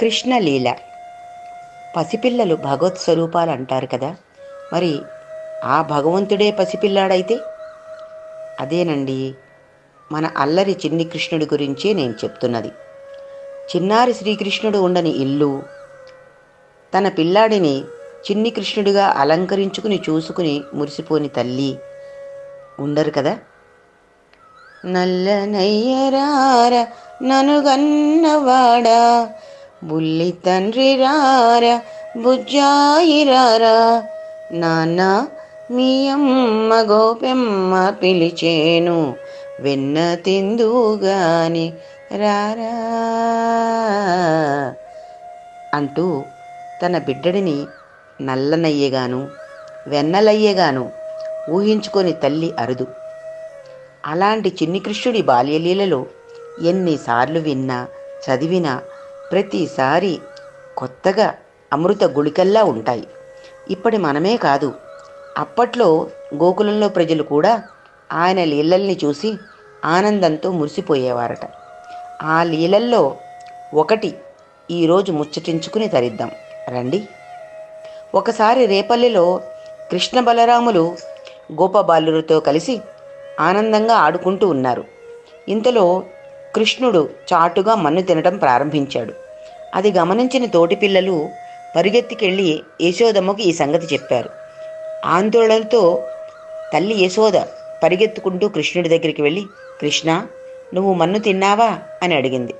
కృష్ణలీల. పసిపిల్లలు భగవత్ స్వరూపాలు అంటారు కదా. మరి ఆ భగవంతుడే పసిపిల్లాడైతే? అదేనండి. మన అల్లరి చిన్ని కృష్ణుడి గురించే నేను చెప్తున్నది. చిన్నారి శ్రీకృష్ణుడు ఉండని ఇల్లు తన పిల్లాడిని చిన్ని కృష్ణుడిగా అలంకరించుకుని చూసుకుని మురిసిపోని తల్లి ఉండరు కదా. నల్లనయ్యరార ననుగన్నవాడా బుల్లి తండ్రి రార బుజ్జాయిరారా నాన్న మీ అమ్మ గోపెమ్మ పిలిచేను వెన్న తిందుగాని రారా. అంటూ తన బిడ్డడిని నల్లనయ్యగాను వెన్నలయ్యేగాను ఊహించుకొని తల్లి అరుదు. అలాంటి చిన్ని కృష్ణుడి బాల్యలీలలో ఎన్నిసార్లు విన్నా చదివినా ప్రతిసారి కొత్తగా అమృత గుళికల్లా ఉంటాయి. ఇప్పటి మనమే కాదు అప్పట్లో గోకులంలో ప్రజలు కూడా ఆయన లీలల్ని చూసి ఆనందంతో మురిసిపోయేవారట. ఆ లీలల్లో ఒకటి ఈరోజు ముచ్చటించుకుని తరిద్దాం. రండి. ఒకసారి రేపల్లిలో కృష్ణ బలరాములు గోపబాలులతో కలిసి ఆనందంగా ఆడుకుంటూ ఉన్నారు. ఇంతలో కృష్ణుడు చాటుగా మన్ను తినటం ప్రారంభించాడు. అది గమనించిన తోటి పిల్లలు పరిగెత్తికెళ్ళి యశోదమ్మకు ఈ సంగతి చెప్పారు. ఆందోళనతో తల్లి యశోద పరిగెత్తుకుంటూ కృష్ణుడి దగ్గరికి వెళ్ళి కృష్ణ నువ్వు మన్ను తిన్నావా? అని అడిగింది.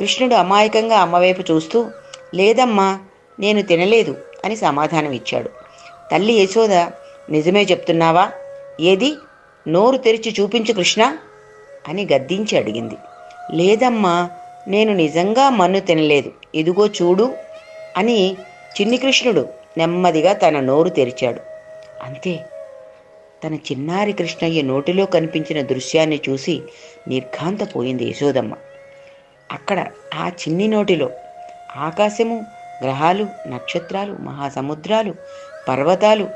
కృష్ణుడు అమాయకంగా అమ్మవైపు చూస్తూ లేదమ్మా నేను తినలేదు అని సమాధానం ఇచ్చాడు. తల్లి యశోద నిజమే చెప్తున్నావా? ఏది? నోరు తెరిచి చూపించు కృష్ణ అని గద్దించి అడిగింది. లేదమ్మా నేను నిజంగా మన్ను తినలేదు. ఇదిగో చూడు అని చిన్ని కృష్ణుడు నెమ్మదిగా తన నోరు తెరిచాడు. అంతే. తన చిన్నారి కృష్ణయ్య నోటిలో కనిపించిన దృశ్యాన్ని చూసి నిర్ఘాంతపోయింది యశోదమ్మ. అక్కడ ఆ చిన్ని నోటిలో ఆకాశము గ్రహాలు నక్షత్రాలు మహాసముద్రాలు పర్వతాలు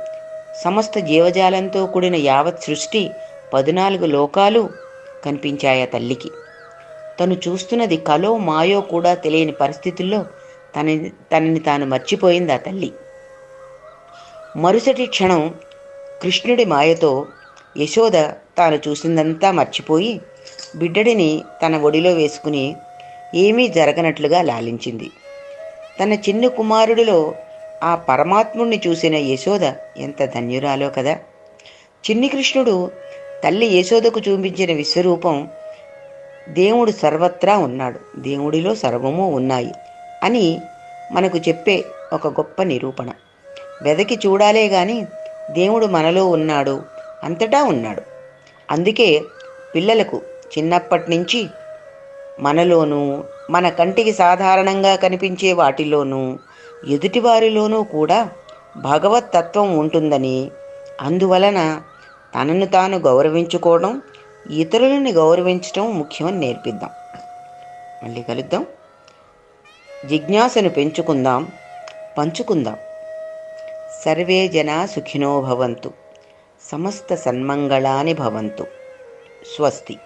సమస్త జీవజాలంతో కూడిన యావత్ సృష్టి పద్నాలుగు లోకాలు కనిపించాయా తల్లికి. తను చూస్తున్నది కలో మాయో కూడా తెలియని పరిస్థితుల్లో తనని తనని తాను మర్చిపోయింది ఆ తల్లి? మరుసటి క్షణం కృష్ణుడి మాయతో యశోద తాను చూసిందంతా మర్చిపోయి బిడ్డడిని తన ఒడిలో వేసుకుని ఏమీ జరగనట్లుగా లాలించింది. తన చిన్న కుమారుడిలో ఆ పరమాత్ముణ్ణి చూసిన యశోద ఎంత ధన్యురాలో కదా! చిన్ని కృష్ణుడు తల్లి యశోదకు చూపించిన విశ్వరూపం దేవుడు సర్వత్రా ఉన్నాడు. దేవుడిలో సర్వము ఉన్నాయి అని మనకు చెప్పే ఒక గొప్ప నిరూపణ. వెదకి చూడాలే గాని దేవుడు మనలో ఉన్నాడు అంతటా ఉన్నాడు. అందుకే పిల్లలకు చిన్నప్పటి నుంచి మనలోనూ మన కంటికి సాధారణంగా కనిపించే వాటిలోనూ ఎదుటివారిలోనూ కూడా భగవత్ తత్వం ఉంటుందని అందువలన తనను తాను గౌరవించుకోవడం ఇతరులని గౌరవించడం ముఖ్యమని నేర్పిద్దాం. మళ్ళీ కలుద్దాం. జిజ్ఞాసను పెంచుకుందాం. పంచుకుందాం. సర్వే జనా సుఖినో భవంతు. సమస్త సన్మంగళాని భవంతు. స్వస్తి.